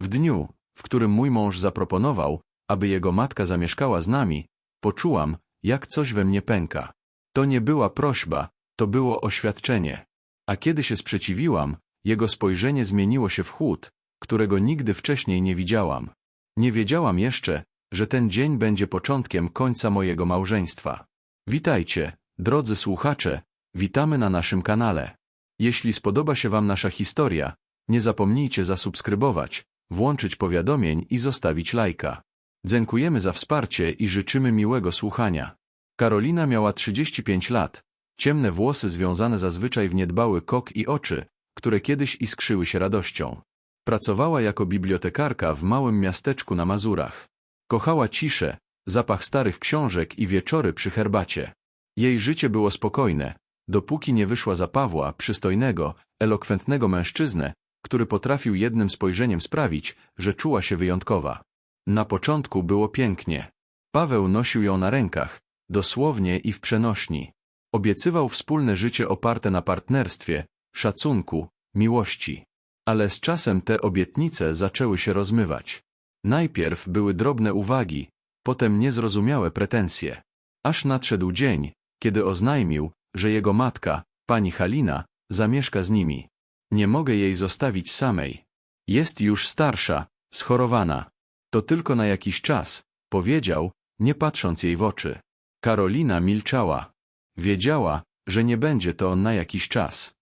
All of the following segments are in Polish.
W dniu, w którym mój mąż zaproponował, aby jego matka zamieszkała z nami, poczułam, jak coś we mnie pęka. To nie była prośba, to było oświadczenie. A kiedy się sprzeciwiłam, jego spojrzenie zmieniło się w chłód, którego nigdy wcześniej nie widziałam. Nie wiedziałam jeszcze, że ten dzień będzie początkiem końca mojego małżeństwa. Witajcie, drodzy słuchacze, witamy na naszym kanale. Jeśli spodoba się Wam nasza historia, nie zapomnijcie zasubskrybować, włączyć powiadomień i zostawić lajka. Dziękujemy za wsparcie i życzymy miłego słuchania. Karolina miała 35 lat, ciemne włosy związane zazwyczaj w niedbały kok i oczy, które kiedyś iskrzyły się radością. Pracowała jako bibliotekarka w małym miasteczku na Mazurach. Kochała ciszę, zapach starych książek i wieczory przy herbacie. Jej życie było spokojne, dopóki nie wyszła za Pawła, przystojnego, elokwentnego mężczyznę, który potrafił jednym spojrzeniem sprawić, że czuła się wyjątkowa. Na początku było pięknie. Paweł nosił ją na rękach, dosłownie i w przenośni. Obiecywał wspólne życie oparte na partnerstwie, szacunku, miłości. Ale z czasem te obietnice zaczęły się rozmywać. Najpierw były drobne uwagi, potem niezrozumiałe pretensje. Aż nadszedł dzień, kiedy oznajmił, że jego matka, pani Halina, zamieszka z nimi. Nie mogę jej zostawić samej. Jest już starsza, schorowana. To tylko na jakiś czas, powiedział, nie patrząc jej w oczy. Karolina milczała. Wiedziała, że nie będzie to na jakiś czas.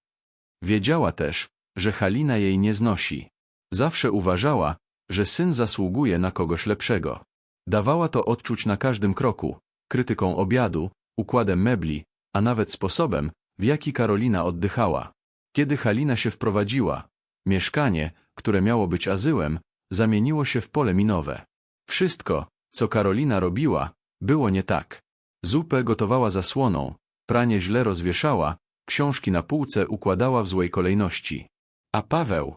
Wiedziała też, że Halina jej nie znosi. Zawsze uważała, że syn zasługuje na kogoś lepszego. Dawała to odczuć na każdym kroku, krytyką obiadu, układem mebli, a nawet sposobem, w jaki Karolina oddychała. Kiedy Halina się wprowadziła, mieszkanie, które miało być azyłem, zamieniło się w pole minowe. Wszystko, co Karolina robiła, było nie tak. Zupę gotowała zasłoną, pranie źle rozwieszała, książki na półce układała w złej kolejności. A Paweł,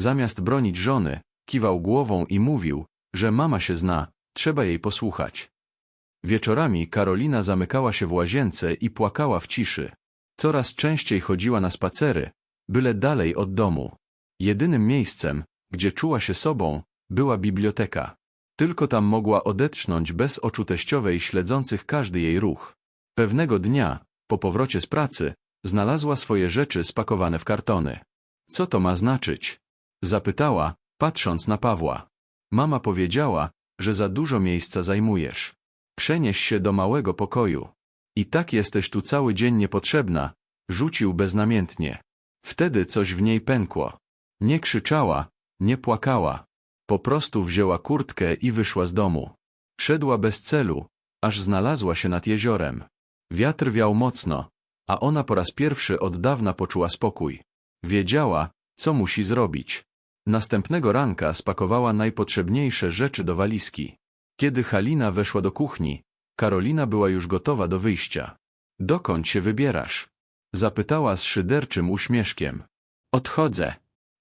zamiast bronić żony, kiwał głową i mówił, że mama się zna, trzeba jej posłuchać. Wieczorami Karolina zamykała się w łazience i płakała w ciszy. Coraz częściej chodziła na spacery, byle dalej od domu. Jedynym miejscem, gdzie czuła się sobą, była biblioteka. Tylko tam mogła odetchnąć bez oczu teściowej śledzących każdy jej ruch. Pewnego dnia, po powrocie z pracy, znalazła swoje rzeczy spakowane w kartony. Co to ma znaczyć? Zapytała, patrząc na Pawła. Mama powiedziała, że za dużo miejsca zajmujesz. Przenieś się do małego pokoju. I tak jesteś tu cały dzień niepotrzebna, rzucił beznamiętnie. Wtedy coś w niej pękło. Nie krzyczała, nie płakała. Po prostu wzięła kurtkę i wyszła z domu. Szedła bez celu, aż znalazła się nad jeziorem. Wiatr wiał mocno, a ona po raz pierwszy od dawna poczuła spokój. Wiedziała, co musi zrobić. Następnego ranka spakowała najpotrzebniejsze rzeczy do walizki. Kiedy Halina weszła do kuchni, Karolina była już gotowa do wyjścia. Dokąd się wybierasz? Zapytała z szyderczym uśmieszkiem. Odchodzę.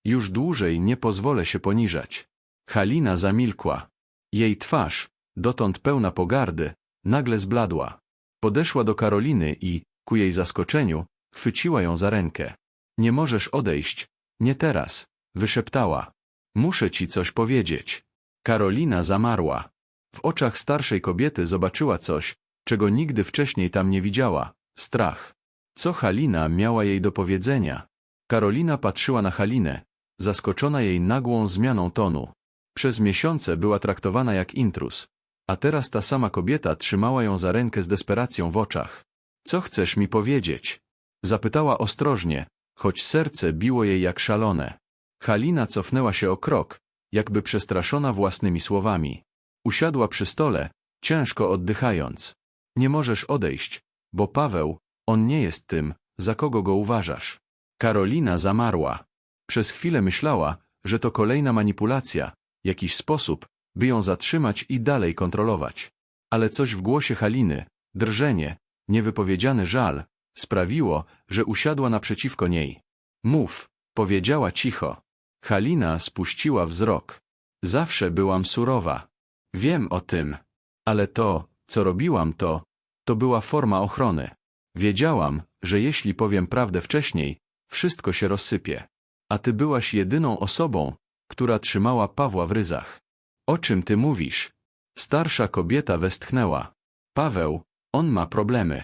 Już dłużej nie pozwolę się poniżać. Halina zamilkła. Jej twarz, dotąd pełna pogardy, nagle zbladła. Podeszła do Karoliny i, ku jej zaskoczeniu, chwyciła ją za rękę. Nie możesz odejść, nie teraz, wyszeptała. Muszę ci coś powiedzieć. Karolina zamarła. W oczach starszej kobiety zobaczyła coś, czego nigdy wcześniej tam nie widziała. Strach. Co Halina miała jej do powiedzenia? Karolina patrzyła na Halinę, zaskoczona jej nagłą zmianą tonu. Przez miesiące była traktowana jak intrus, a teraz ta sama kobieta trzymała ją za rękę z desperacją w oczach. Co chcesz mi powiedzieć? Zapytała ostrożnie, choć serce biło jej jak szalone. Halina cofnęła się o krok, jakby przestraszona własnymi słowami. Usiadła przy stole, ciężko oddychając. Nie możesz odejść, bo Paweł, on nie jest tym, za kogo go uważasz. Karolina zamarła. Przez chwilę myślała, że to kolejna manipulacja, jakiś sposób, by ją zatrzymać i dalej kontrolować. Ale coś w głosie Haliny, drżenie, niewypowiedziany żal, sprawiło, że usiadła naprzeciwko niej. Mów, powiedziała cicho. Halina spuściła wzrok. Zawsze byłam surowa. Wiem o tym. Ale to, co robiłam to, to była forma ochrony. Wiedziałam, że jeśli powiem prawdę wcześniej, wszystko się rozsypie. A ty byłaś jedyną osobą, która trzymała Pawła w ryzach. O czym ty mówisz? Starsza kobieta westchnęła. Paweł, on ma problemy.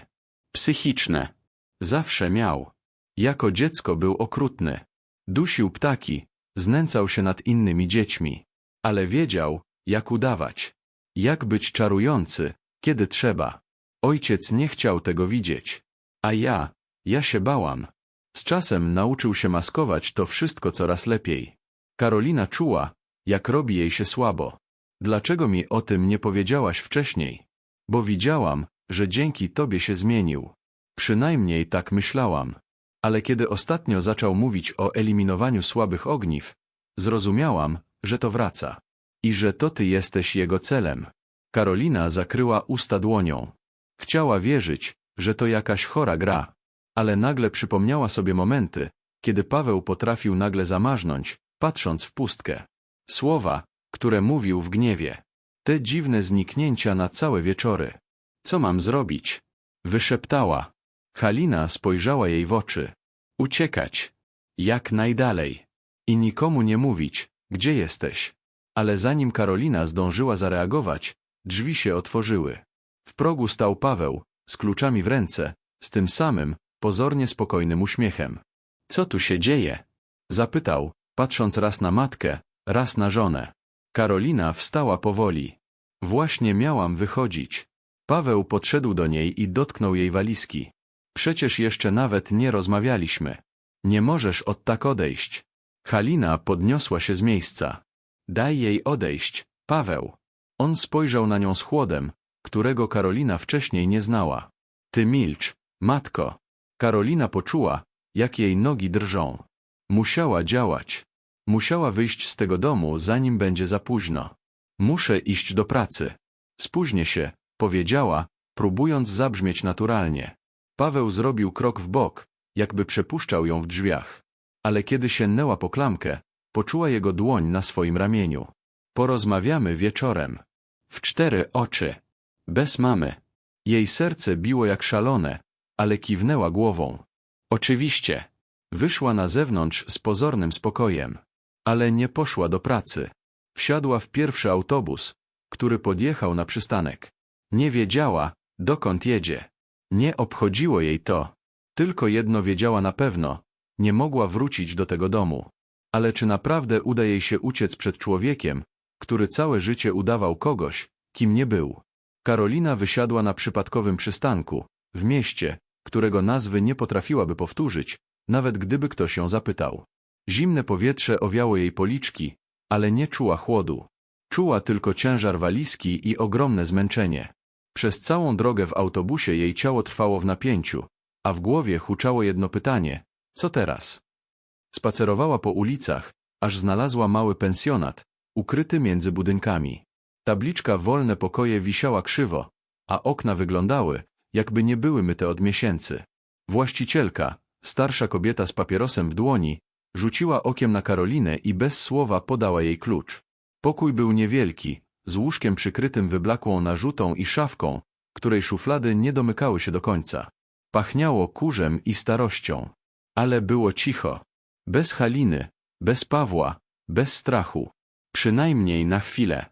Psychiczne. Zawsze miał. Jako dziecko był okrutny. Dusił ptaki, znęcał się nad innymi dziećmi. Ale wiedział, jak udawać. Jak być czarujący, kiedy trzeba. Ojciec nie chciał tego widzieć. A ja, ja się bałam. Z czasem nauczył się maskować to wszystko coraz lepiej. Karolina czuła, jak robi jej się słabo. Dlaczego mi o tym nie powiedziałaś wcześniej? Bo widziałam, że dzięki tobie się zmienił. Przynajmniej tak myślałam. Ale kiedy ostatnio zaczął mówić o eliminowaniu słabych ogniw, zrozumiałam, że to wraca. I że to ty jesteś jego celem. Karolina zakryła usta dłonią. Chciała wierzyć, że to jakaś chora gra. Ale nagle przypomniała sobie momenty, kiedy Paweł potrafił nagle zamarznąć, patrząc w pustkę. Słowa, które mówił w gniewie. Te dziwne zniknięcia na całe wieczory. Co mam zrobić? Wyszeptała. Halina spojrzała jej w oczy. Uciekać. Jak najdalej. I nikomu nie mówić, gdzie jesteś. Ale zanim Karolina zdążyła zareagować, drzwi się otworzyły. W progu stał Paweł, z kluczami w ręce, z tym samym, pozornie spokojnym uśmiechem. Co tu się dzieje? Zapytał, patrząc raz na matkę, raz na żonę. Karolina wstała powoli. Właśnie miałam wychodzić. Paweł podszedł do niej i dotknął jej walizki. Przecież jeszcze nawet nie rozmawialiśmy. Nie możesz od tak odejść. Halina podniosła się z miejsca. Daj jej odejść, Paweł. On spojrzał na nią z chłodem, którego Karolina wcześniej nie znała. Ty milcz, matko. Karolina poczuła, jak jej nogi drżą. Musiała działać. Musiała wyjść z tego domu, zanim będzie za późno. Muszę iść do pracy. Spóźnię się, powiedziała, próbując zabrzmieć naturalnie. Paweł zrobił krok w bok, jakby przepuszczał ją w drzwiach. Ale kiedy sięgnęła po klamkę, poczuła jego dłoń na swoim ramieniu. Porozmawiamy wieczorem. W cztery oczy. Bez mamy. Jej serce biło jak szalone, ale kiwnęła głową. Oczywiście. Wyszła na zewnątrz z pozornym spokojem. Ale nie poszła do pracy. Wsiadła w pierwszy autobus, który podjechał na przystanek. Nie wiedziała, dokąd jedzie. Nie obchodziło jej to. Tylko jedno wiedziała na pewno. Nie mogła wrócić do tego domu. Ale czy naprawdę uda jej się uciec przed człowiekiem, który całe życie udawał kogoś, kim nie był? Karolina wysiadła na przypadkowym przystanku, w mieście, którego nazwy nie potrafiłaby powtórzyć, nawet gdyby ktoś ją zapytał. Zimne powietrze owiało jej policzki, ale nie czuła chłodu. Czuła tylko ciężar walizki i ogromne zmęczenie. Przez całą drogę w autobusie jej ciało trwało w napięciu, a w głowie huczało jedno pytanie – co teraz? Spacerowała po ulicach, aż znalazła mały pensjonat, ukryty między budynkami. Tabliczka wolne pokoje wisiała krzywo, a okna wyglądały, jakby nie były myte od miesięcy. Właścicielka, starsza kobieta z papierosem w dłoni, rzuciła okiem na Karolinę i bez słowa podała jej klucz. Pokój był niewielki, z łóżkiem przykrytym wyblakłą narzutą i szafką, której szuflady nie domykały się do końca. Pachniało kurzem i starością. Ale było cicho. Bez Haliny, bez Pawła, bez strachu. Przynajmniej na chwilę.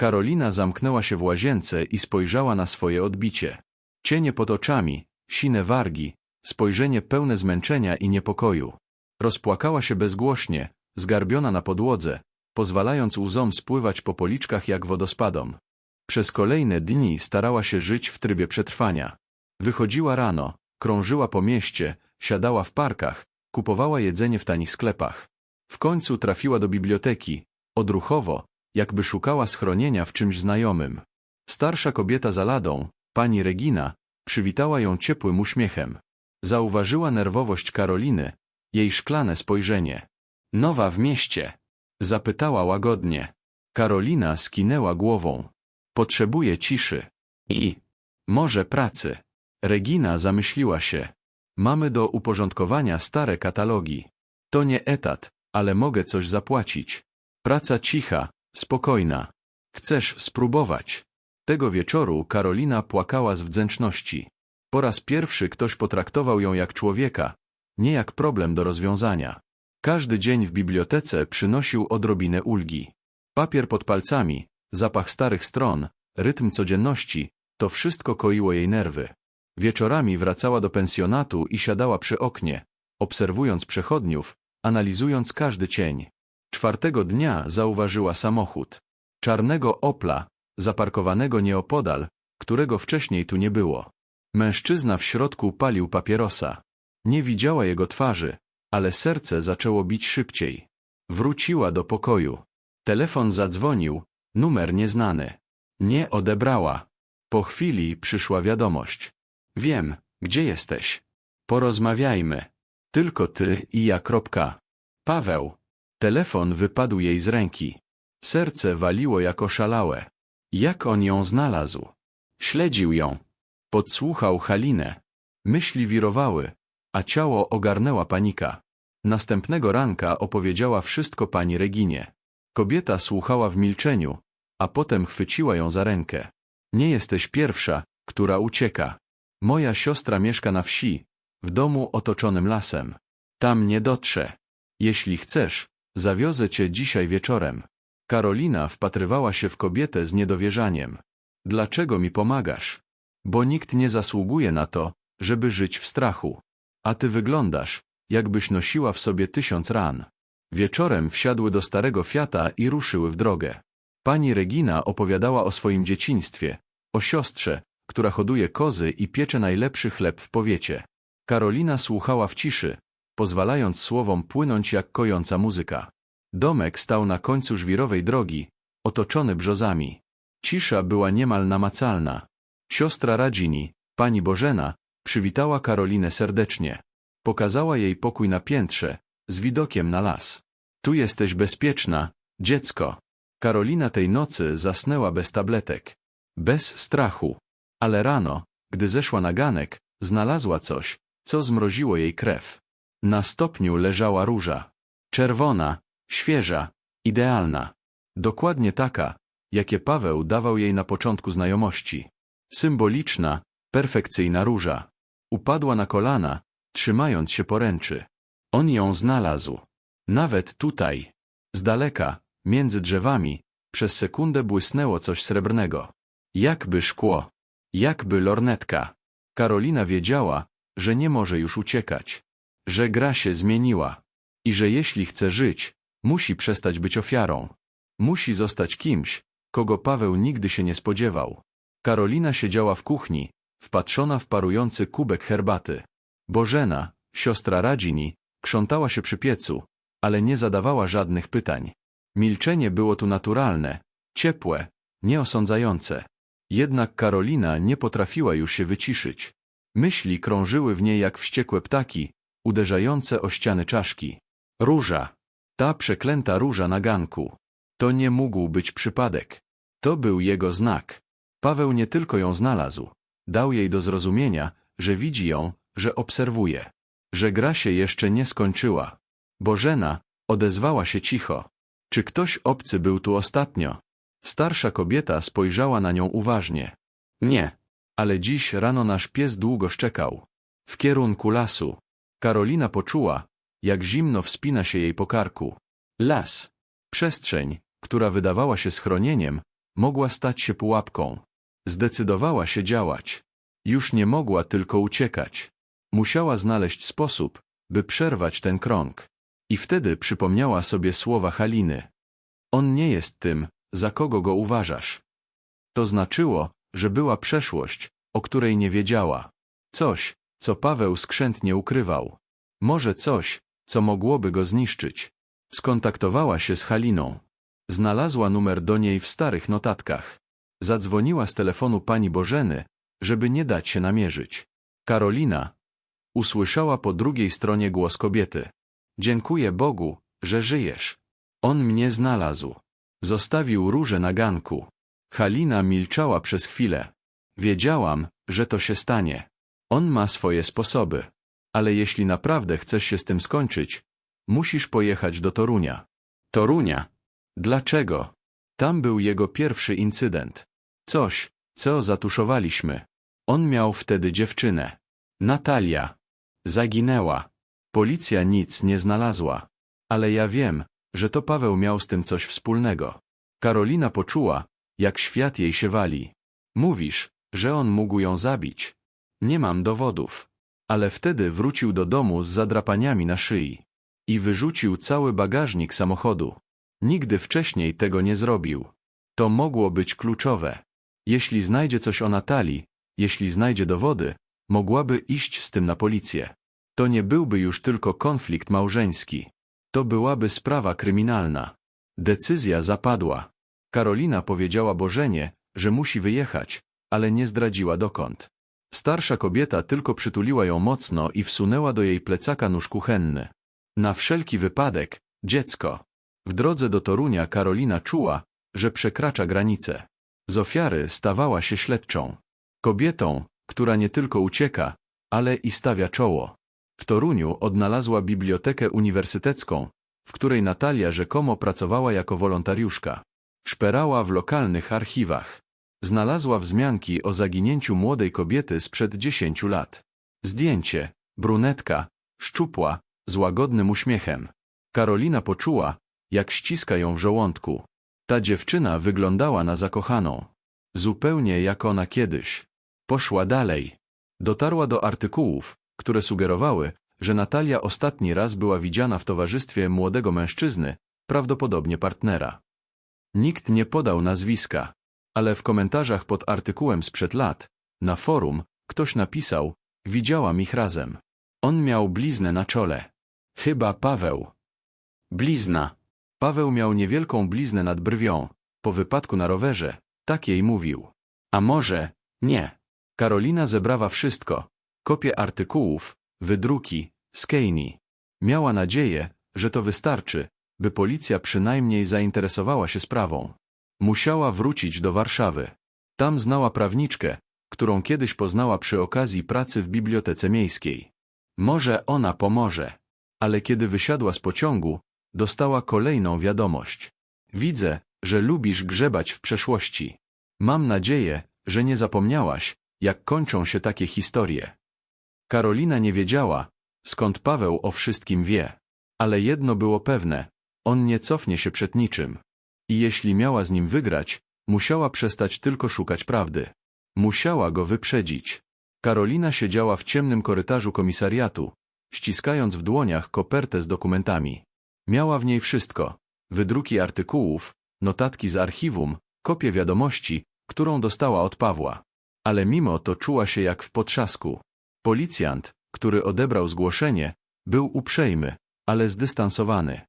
Karolina zamknęła się w łazience i spojrzała na swoje odbicie. Cienie pod oczami, sine wargi, spojrzenie pełne zmęczenia i niepokoju. Rozpłakała się bezgłośnie, zgarbiona na podłodze, pozwalając łzom spływać po policzkach jak wodospadom. Przez kolejne dni starała się żyć w trybie przetrwania. Wychodziła rano, krążyła po mieście, siadała w parkach, kupowała jedzenie w tanich sklepach. W końcu trafiła do biblioteki, odruchowo, jakby szukała schronienia w czymś znajomym. Starsza kobieta za ladą, pani Regina, przywitała ją ciepłym uśmiechem. Zauważyła nerwowość Karoliny, jej szklane spojrzenie. Nowa w mieście. Zapytała łagodnie. Karolina skinęła głową. Potrzebuje ciszy. I może pracy. Regina zamyśliła się. Mamy do uporządkowania stare katalogi. To nie etat, ale mogę coś zapłacić. Praca cicha, spokojna. Chcesz spróbować? Tego wieczoru Karolina płakała z wdzięczności. Po raz pierwszy ktoś potraktował ją jak człowieka, nie jak problem do rozwiązania. Każdy dzień w bibliotece przynosił odrobinę ulgi. Papier pod palcami, zapach starych stron, rytm codzienności, to wszystko koiło jej nerwy. Wieczorami wracała do pensjonatu i siadała przy oknie, obserwując przechodniów, analizując każdy cień. Czwartego dnia zauważyła samochód. Czarnego Opla, zaparkowanego nieopodal, którego wcześniej tu nie było. Mężczyzna w środku palił papierosa. Nie widziała jego twarzy, ale serce zaczęło bić szybciej. Wróciła do pokoju. Telefon zadzwonił, numer nieznany. Nie odebrała. Po chwili przyszła wiadomość. Wiem, gdzie jesteś. Porozmawiajmy. Tylko ty i ja. Kropka. Paweł. Telefon wypadł jej z ręki. Serce waliło jak oszalałe. Jak on ją znalazł? Śledził ją. Podsłuchał Halinę. Myśli wirowały, a ciało ogarnęła panika. Następnego ranka opowiedziała wszystko pani Reginie. Kobieta słuchała w milczeniu, a potem chwyciła ją za rękę. Nie jesteś pierwsza, która ucieka. Moja siostra mieszka na wsi, w domu otoczonym lasem. Tam nie dotrze. Jeśli chcesz, zawiozę cię dzisiaj wieczorem. Karolina wpatrywała się w kobietę z niedowierzaniem. Dlaczego mi pomagasz? Bo nikt nie zasługuje na to, żeby żyć w strachu. A ty wyglądasz, jakbyś nosiła w sobie tysiąc ran. Wieczorem wsiadły do starego Fiata i ruszyły w drogę. Pani Regina opowiadała o swoim dzieciństwie, o siostrze, która hoduje kozy i piecze najlepszy chleb w powiecie. Karolina słuchała w ciszy, pozwalając słowom płynąć jak kojąca muzyka. Domek stał na końcu żwirowej drogi, otoczony brzozami. Cisza była niemal namacalna. Siostra Radzini, pani Bożena, przywitała Karolinę serdecznie. Pokazała jej pokój na piętrze, z widokiem na las. Tu jesteś bezpieczna, dziecko. Karolina tej nocy zasnęła bez tabletek. Bez strachu. Ale rano, gdy zeszła na ganek, znalazła coś, co zmroziło jej krew. Na stopniu leżała róża. Czerwona, świeża, idealna. Dokładnie taka, jakie Paweł dawał jej na początku znajomości. Symboliczna, perfekcyjna róża. Upadła na kolana, trzymając się poręczy. On ją znalazł. Nawet tutaj. Z daleka, między drzewami, przez sekundę błysnęło coś srebrnego. Jakby szkło. Jakby lornetka. Karolina wiedziała, że nie może już uciekać. Że gra się zmieniła. I że jeśli chce żyć, musi przestać być ofiarą. Musi zostać kimś, kogo Paweł nigdy się nie spodziewał. Karolina siedziała w kuchni, wpatrzona w parujący kubek herbaty. Bożena, siostra Radzini, krzątała się przy piecu, ale nie zadawała żadnych pytań. Milczenie było tu naturalne, ciepłe, nieosądzające. Jednak Karolina nie potrafiła już się wyciszyć. Myśli krążyły w niej jak wściekłe ptaki, uderzające o ściany czaszki. Róża. Ta przeklęta róża na ganku. To nie mógł być przypadek. To był jego znak. Paweł nie tylko ją znalazł. Dał jej do zrozumienia, że widzi ją, że obserwuje. Że gra się jeszcze nie skończyła. Bożena odezwała się cicho. Czy ktoś obcy był tu ostatnio? Starsza kobieta spojrzała na nią uważnie. Nie. Ale dziś rano nasz pies długo szczekał. W kierunku lasu. Karolina poczuła, jak zimno wspina się jej po karku. Las. Przestrzeń, która wydawała się schronieniem, mogła stać się pułapką. Zdecydowała się działać. Już nie mogła tylko uciekać. Musiała znaleźć sposób, by przerwać ten krąg. I wtedy przypomniała sobie słowa Haliny. On nie jest tym, za kogo go uważasz. To znaczyło, że była przeszłość, o której nie wiedziała. Coś, co Paweł skrzętnie ukrywał. Może coś, co mogłoby go zniszczyć. Skontaktowała się z Haliną. Znalazła numer do niej w starych notatkach. Zadzwoniła z telefonu pani Bożeny, żeby nie dać się namierzyć. Karolina. Usłyszała po drugiej stronie głos kobiety. Dziękuję Bogu, że żyjesz. On mnie znalazł. Zostawił róże na ganku. Halina milczała przez chwilę. Wiedziałam, że to się stanie. On ma swoje sposoby. Ale jeśli naprawdę chcesz się z tym skończyć, musisz pojechać do Torunia. Torunia? Dlaczego? Tam był jego pierwszy incydent. Coś, co zatuszowaliśmy. On miał wtedy dziewczynę. Natalia. Zaginęła. Policja nic nie znalazła. Ale ja wiem, że to Paweł miał z tym coś wspólnego. Karolina poczuła, jak świat jej się wali. Mówisz, że on mógł ją zabić. Nie mam dowodów. Ale wtedy wrócił do domu z zadrapaniami na szyi. I wyrzucił cały bagażnik samochodu. Nigdy wcześniej tego nie zrobił. To mogło być kluczowe. Jeśli znajdzie coś o Natalii, jeśli znajdzie dowody, mogłaby iść z tym na policję. To nie byłby już tylko konflikt małżeński. To byłaby sprawa kryminalna. Decyzja zapadła. Karolina powiedziała Bożenie, że musi wyjechać, ale nie zdradziła dokąd. Starsza kobieta tylko przytuliła ją mocno i wsunęła do jej plecaka nóż kuchenny. Na wszelki wypadek, dziecko. W drodze do Torunia Karolina czuła, że przekracza granicę. Z ofiary stawała się śledczą. Kobietą, która nie tylko ucieka, ale i stawia czoło. W Toruniu odnalazła bibliotekę uniwersytecką, w której Natalia rzekomo pracowała jako wolontariuszka. Szperała w lokalnych archiwach. Znalazła wzmianki o zaginięciu młodej kobiety sprzed dziesięciu lat. Zdjęcie, brunetka, szczupła, z łagodnym uśmiechem. Karolina poczuła, jak ściska ją w żołądku. Ta dziewczyna wyglądała na zakochaną. Zupełnie jak ona kiedyś. Poszła dalej. Dotarła do artykułów, które sugerowały, że Natalia ostatni raz była widziana w towarzystwie młodego mężczyzny, prawdopodobnie partnera. Nikt nie podał nazwiska, ale w komentarzach pod artykułem sprzed lat, na forum, ktoś napisał, widziałam ich razem. On miał bliznę na czole. Chyba Paweł. Blizna. Paweł miał niewielką bliznę nad brwią, po wypadku na rowerze, tak jej mówił. A może, nie. Karolina zebrała wszystko, kopie artykułów, wydruki, skejni. Miała nadzieję, że to wystarczy, by policja przynajmniej zainteresowała się sprawą. Musiała wrócić do Warszawy. Tam znała prawniczkę, którą kiedyś poznała przy okazji pracy w bibliotece miejskiej. Może ona pomoże. Ale kiedy wysiadła z pociągu, dostała kolejną wiadomość. Widzę, że lubisz grzebać w przeszłości. Mam nadzieję, że nie zapomniałaś, jak kończą się takie historie. Karolina nie wiedziała, skąd Paweł o wszystkim wie. Ale jedno było pewne, on nie cofnie się przed niczym. I jeśli miała z nim wygrać, musiała przestać tylko szukać prawdy. Musiała go wyprzedzić. Karolina siedziała w ciemnym korytarzu komisariatu, ściskając w dłoniach kopertę z dokumentami. Miała w niej wszystko. Wydruki artykułów, notatki z archiwum, kopie wiadomości, którą dostała od Pawła. Ale mimo to czuła się jak w potrzasku. Policjant, który odebrał zgłoszenie, był uprzejmy, ale zdystansowany.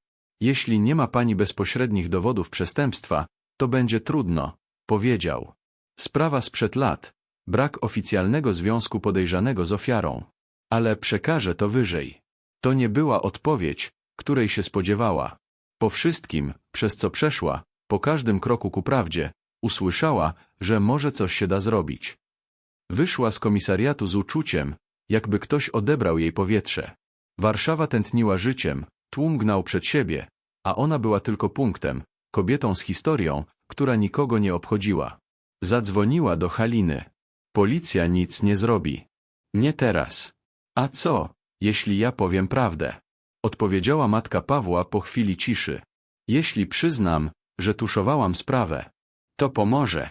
Jeśli nie ma pani bezpośrednich dowodów przestępstwa, to będzie trudno, powiedział. Sprawa sprzed lat, brak oficjalnego związku podejrzanego z ofiarą. Ale przekażę to wyżej. To nie była odpowiedź, której się spodziewała. Po wszystkim, przez co przeszła, po każdym kroku ku prawdzie, usłyszała, że może coś się da zrobić. Wyszła z komisariatu z uczuciem, jakby ktoś odebrał jej powietrze. Warszawa tętniła życiem, tłum gnał przed siebie, a ona była tylko punktem, kobietą z historią, która nikogo nie obchodziła. Zadzwoniła do Haliny. Policja nic nie zrobi. Nie teraz. A co, jeśli ja powiem prawdę? Odpowiedziała matka Pawła po chwili ciszy. Jeśli przyznam, że tuszowałam sprawę, to pomoże.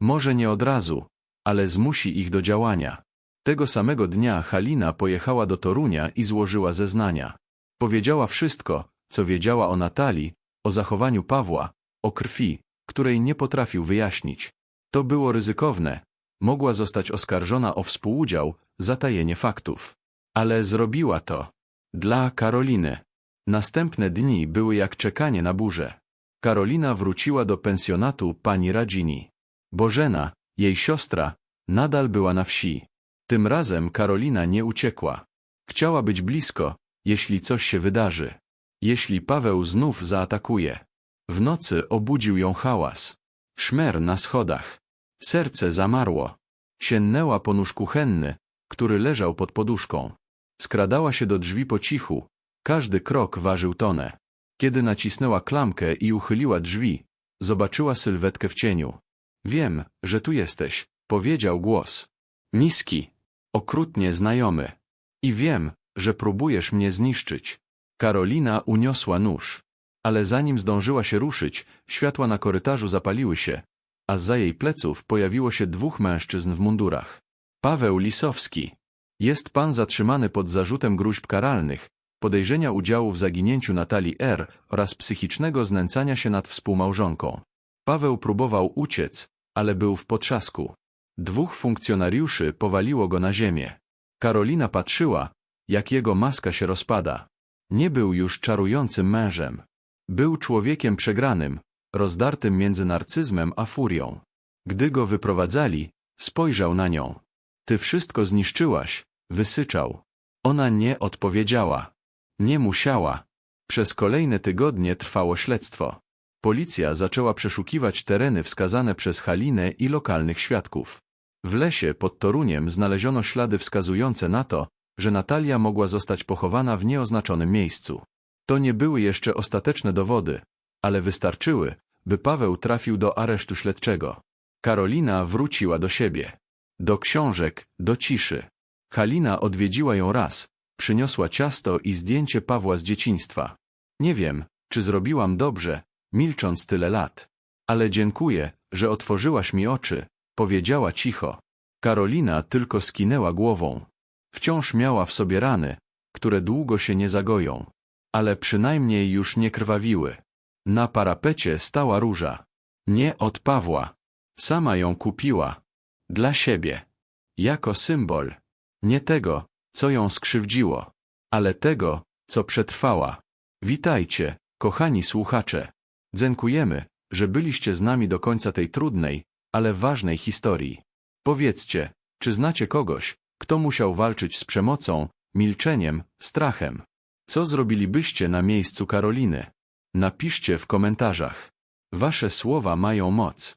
Może nie od razu, ale zmusi ich do działania. Tego samego dnia Halina pojechała do Torunia i złożyła zeznania. Powiedziała wszystko, co wiedziała o Natalii, o zachowaniu Pawła, o krwi, której nie potrafił wyjaśnić. To było ryzykowne. Mogła zostać oskarżona o współudział, zatajenie faktów. Ale zrobiła to. Dla Karoliny. Następne dni były jak czekanie na burzę. Karolina wróciła do pensjonatu pani Radzini. Bożena, jej siostra, nadal była na wsi. Tym razem Karolina nie uciekła. Chciała być blisko, jeśli coś się wydarzy. Jeśli Paweł znów zaatakuje. W nocy obudził ją hałas. Szmer na schodach. Serce zamarło. Sięgnęła po nóż kuchenny, który leżał pod poduszką. Skradała się do drzwi po cichu. Każdy krok ważył tonę. Kiedy nacisnęła klamkę i uchyliła drzwi, zobaczyła sylwetkę w cieniu. Wiem, że tu jesteś, powiedział głos. Niski, okrutnie znajomy. I wiem, że próbujesz mnie zniszczyć. Karolina uniosła nóż. Ale zanim zdążyła się ruszyć, światła na korytarzu zapaliły się, a za jej pleców pojawiło się dwóch mężczyzn w mundurach. Paweł Lisowski. Jest pan zatrzymany pod zarzutem gruźb karalnych, podejrzenia udziału w zaginięciu Natalii R. oraz psychicznego znęcania się nad współmałżonką. Paweł próbował uciec, ale był w potrzasku. Dwóch funkcjonariuszy powaliło go na ziemię. Karolina patrzyła, jak jego maska się rozpada. Nie był już czarującym mężem. Był człowiekiem przegranym, rozdartym między narcyzmem a furią. Gdy go wyprowadzali, spojrzał na nią. Ty wszystko zniszczyłaś, wysyczał. Ona nie odpowiedziała. Nie musiała. Przez kolejne tygodnie trwało śledztwo. Policja zaczęła przeszukiwać tereny wskazane przez Halinę i lokalnych świadków. W lesie pod Toruniem znaleziono ślady wskazujące na to, że Natalia mogła zostać pochowana w nieoznaczonym miejscu. To nie były jeszcze ostateczne dowody, ale wystarczyły, by Paweł trafił do aresztu śledczego. Karolina wróciła do siebie. Do książek, do ciszy. Halina odwiedziła ją raz, przyniosła ciasto i zdjęcie Pawła z dzieciństwa. Nie wiem, czy zrobiłam dobrze, milcząc tyle lat. Ale dziękuję, że otworzyłaś mi oczy, powiedziała cicho. Karolina tylko skinęła głową. Wciąż miała w sobie rany, które długo się nie zagoją, ale przynajmniej już nie krwawiły. Na parapecie stała róża. Nie od Pawła. Sama ją kupiła. Dla siebie. Jako symbol. Nie tego, co ją skrzywdziło, ale tego, co przetrwała. Witajcie, kochani słuchacze. Dziękujemy, że byliście z nami do końca tej trudnej, ale ważnej historii. Powiedzcie, czy znacie kogoś, kto musiał walczyć z przemocą, milczeniem, strachem? Co zrobilibyście na miejscu Karoliny? Napiszcie w komentarzach. Wasze słowa mają moc.